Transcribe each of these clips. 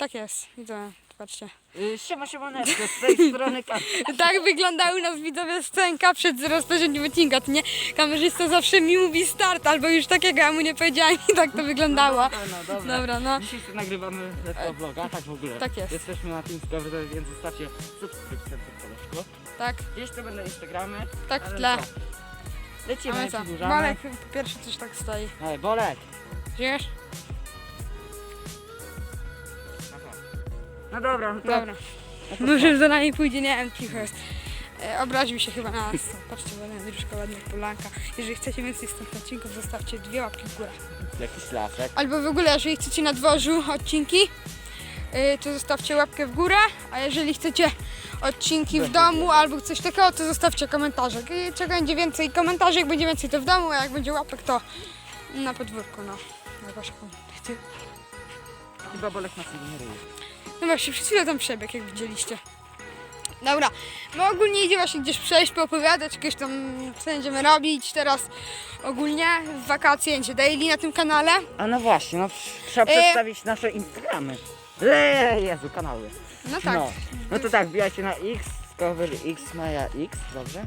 Tak jest, widzę, patrzcie. Y, Siema, siemaneczko, z tej strony Kasia. Tak wygląda u nas widzowie scenka przed rozpoczęciem odcinka, to nie? Kamerzysta zawsze mi mówi start, albo już takiego ja mu nie powiedziałem i tak to wyglądało. No, no, dobra. Dobra, no. Dzisiaj sobie nagrywamy letko vloga, tak w ogóle. Tak jest. Jesteśmy na tym Discovery, więc zostawcie subskrypcję do koleżku. Tak, to będą Instagramy. tak w ale tle. co? Lecimy, co? przedłużamy. Po pierwsze coś tak stoi. Ej, Bolek. Wiesz? No dobra, no to... Dobra. Może za nami pójdzie, nie wiem, cicho jest. E, obraził się chyba na nas. Patrzcie, ładna dróżka, ładna polanka. Jeżeli chcecie więcej z tych odcinków, zostawcie dwie łapki w górę. Jakiś lasek. Albo w ogóle, jeżeli chcecie na dworzu odcinki, y, to zostawcie łapkę w górę, a jeżeli chcecie odcinki w domu albo coś takiego, to zostawcie komentarze. I czego będzie więcej komentarzy, jak będzie więcej to w domu, a jak będzie łapek to na podwórku, no. Na waszą chcę. Chyba Bolek nas nie ryje. No właśnie, przed chwilą tam przebieg, jak widzieliście. Dobra, my ogólnie idziemy właśnie gdzieś przejść, poopowiadać, jakieś tam, co będziemy robić teraz ogólnie w wakacje, będzie daily na tym kanale. A no właśnie, no trzeba E. przedstawić nasze Instagramy. Eee, Jezu, kanały. No tak, No. no to tak, wbijajcie na X, Discovery X, Maja X, dobrze?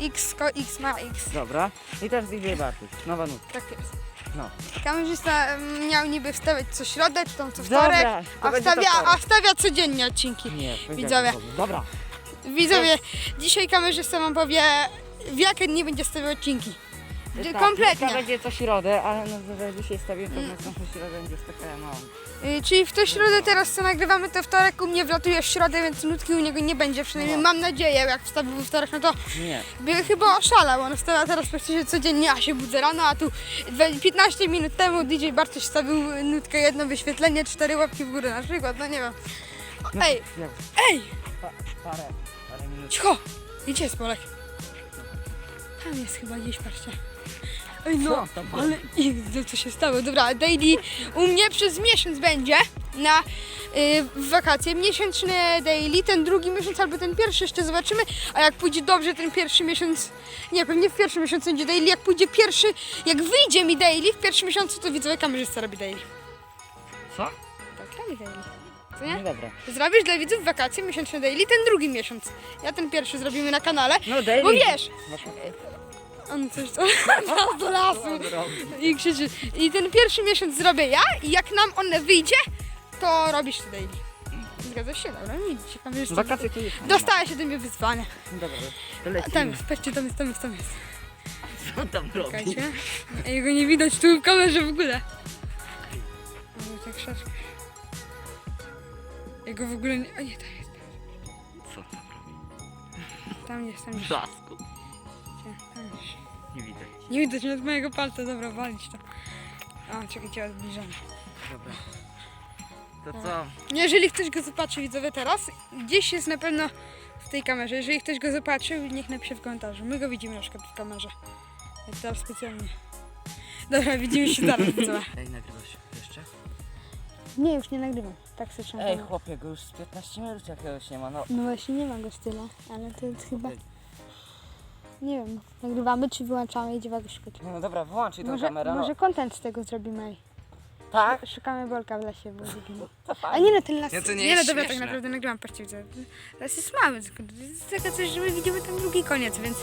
X, ko, X ma X. Dobra. I też DJ Bartuś, nowa nutka. Tak jest. No. Kamerzysta mm, miał niby wstawiać co środę, czy tam co Dobra, wtorek, to a będzie wstawia, a wstawia codziennie odcinki. Nie, Widzowie. Dobra. Widzowie, dzisiaj kamerzysta wam powie, w jakie dni będzie stawiał odcinki. Tak, Kompletnie. To będzie co środę, ale no, że dzisiaj stawiłem to na tą środę będzie już taka. Y, czyli w tę środę teraz co nagrywamy, to wtorek u mnie wlatuje w środę, więc nutki u niego nie będzie, przynajmniej mam nadzieję, jak wstawił we wtorek, no to Nie. by chyba oszalał, on wstawia teraz praktycznie codziennie, a się budzę rano, a tu dwa- 15 minut temu DJ Bartoś wstawił nutkę, jedno wyświetlenie, cztery łapki w górę na przykład, no nie wiem. No, Ej, jak, ej! parę, parę minut. Cicho! Gdzie jest Polek? Tam jest chyba gdzieś, patrzcie. Ej no, Co było? ale no, co się stało? Dobra, daily u mnie przez miesiąc będzie na y, wakacje. Miesięczny daily, ten drugi miesiąc albo ten pierwszy jeszcze zobaczymy. A jak pójdzie dobrze ten pierwszy miesiąc, nie, pewnie w pierwszym miesiącu będzie daily. Jak pójdzie pierwszy, jak wyjdzie mi daily w pierwszym miesiącu, to widzowie kamerzysta robi daily. Co? Tak, robi daily. Co Nie nie? dobra. Zrobisz dla widzów wakacje miesięczne daily, ten drugi miesiąc. Ja ten pierwszy zrobimy na kanale. No daily. Bo wiesz, Właśnie- on coś to do lasu i krzyczy. I ten pierwszy miesiąc zrobię ja i jak nam on wyjdzie, to robisz to daily. Zgadzasz się? Dobra, no widzicie, kamerzysta. Wakacje to nie ma. Dostaje się do mnie wyzwanie. Dobra, to A lecimy. tam jest, patrzcie, tam jest, tam jest, tam jest. Co tam robi? Czekajcie. Ej, Jego nie widać tu w kamerze w ogóle. Ale tak krzaczka. Jego w ogóle nie... A nie, tam jest. Co tam robi? Tam jest, tam jest. Blasku. Gdzie? Tam jest. Nie widać. Nie widać nawet mojego palca, dobra, walić to. A, czekajcie, odbliżamy. Dobra. To co? Jeżeli ktoś go zobaczy, widzowie, teraz, gdzieś jest na pewno w tej kamerze. Jeżeli ktoś go zobaczył, niech napisze w komentarzu. My go widzimy na przykład w kamerze. Ja teraz specjalnie. Dobra, widzimy się zaraz, widzowie. Ej, nagrywasz jeszcze? Nie, już nie nagrywam. Tak sobie Ej, chłopie, go już z 15 minut jakiegoś nie ma, no. No właśnie nie ma go tyle, ale to jest chyba... Nie wiem, nagrywamy czy wyłączamy, idziemy go szukać. Nie, no dobra, wyłączyj tą Może, kamerę, no. może content z tego zrobimy. ej. Tak? Szukamy Bolka w lesie, bo. To A fajnie. nie no, ten las... Nie, to nie no jest dobra, tak śmieszne. naprawdę nagrywam, widzę. Las jest mały, tylko to jest takie coś, że my widzimy tam drugi koniec, więc...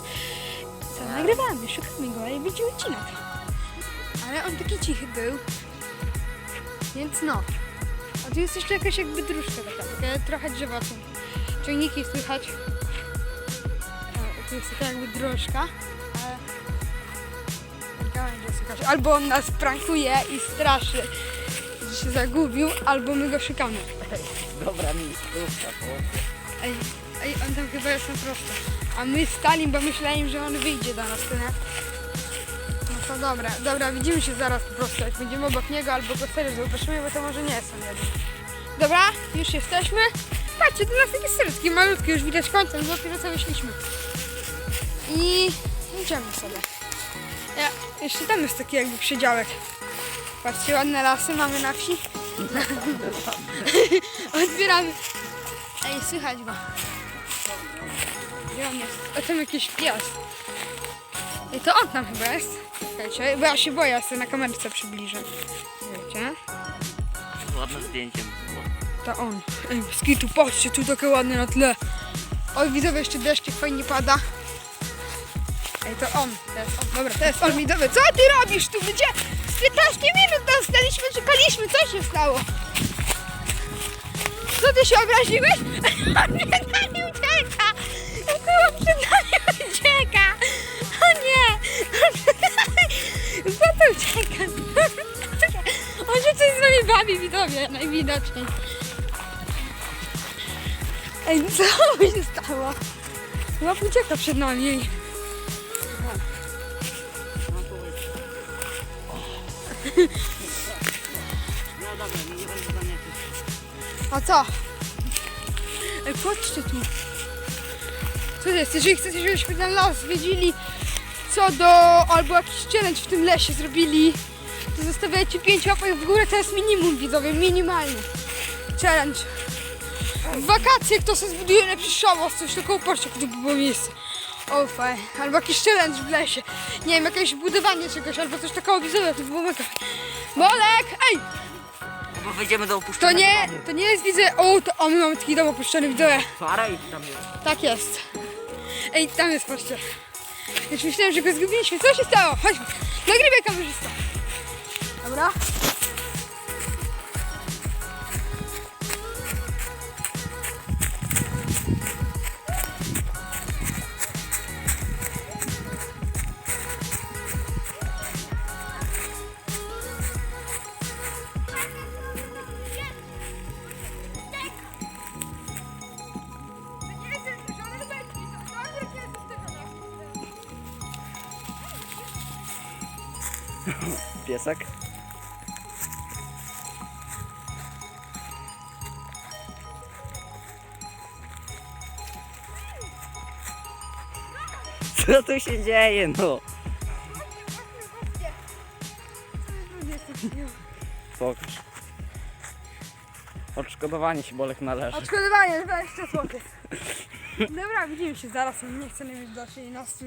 Co, nagrywamy, szukamy go i widzimy odcinek. Ale on taki cichy był. Więc no. A tu jest jeszcze jakaś jakby dróżka taka, takie trochę drzewa są. Ciągniki słychać. Tu jest taka jakby drożka, ale... Albo on nas prankuje i straszy, że się zagubił, albo my go szukamy. Dobra, miejscówka, chłopie. Ej, ej, on tam chyba jest na prosto. A my stali, bo myślałem, że on wyjdzie do nas, nie? No dobra, dobra, widzimy się zaraz po prostu, jak będziemy obok niego, albo go serio zobaczymy, bo to może nie jest on jeden. Dobra, już jesteśmy. Patrzcie, to nas taki syrski, malutki, już widać kątem, bo dopiero co wyszliśmy. I idziemy sobie. Ja, jeszcze tam jest taki jakby przedziałek. Patrzcie, ładne lasy mamy na wsi. Odbieramy. Ej, słychać go. Gdzie on jest? O, tam jakiś pies. Ej, to on tam chyba jest. Czekajcie, bo ja się boję, ja sobie na kamerce przybliżę. Wiecie? Ładne zdjęcie było. to on. Ej, skitu, patrzcie, tu takie ładne na tle. Oj, widzowie, jeszcze deszczyk fajnie pada. Ej, to on, to jest on. Dobra, to jest on, widzowie. Co ty robisz tu? Gdzie? Z 15 minut tam staliśmy, czekaliśmy. Co się stało? Co ty się obraziłeś? On przed nami ucieka! Bawi, widzowie, najwidoczniej. Ej, co mi się stało? Łap ucieka przed nami. No dobra, nie będę zamiatać. A co? Ej, patrzcie tu. Co jest? Jeżeli chcecie, żebyśmy ten las zwiedzili, co do, albo jakiś challenge w tym lesie zrobili, zostawiajcie 5 łapek w górę, to jest minimum, widzowie, minimalny. Challenge. W wakacje kto sobie zbuduje lepszy szałas, coś takiego, patrzcie, jakie to by było miejsce. O, fajnie. Albo jakiś challenge w lesie. Nie wiem, jakieś budowanie czegoś, albo coś takiego widzowie, to by było mega. Bolek! Ej! Bo wejdziemy do To opuszczonego nie, domu. to nie jest widzę. O, to, o, my mamy taki dom opuszczony, widzę. Para i tam jest. Tak jest. Ej, tam jest, patrzcie. Już myślałem, że go zgubiliśmy. Co się stało? Chodźmy. Nagrywaj kamerzysta. Dobra. Piesek? Co tu się dzieje, no? Pokaż. Odszkodowanie się Bolek należy. Odszkodowanie 20 zł. Dobra, widzimy się zaraz. Nie chcę mieć dalszej nas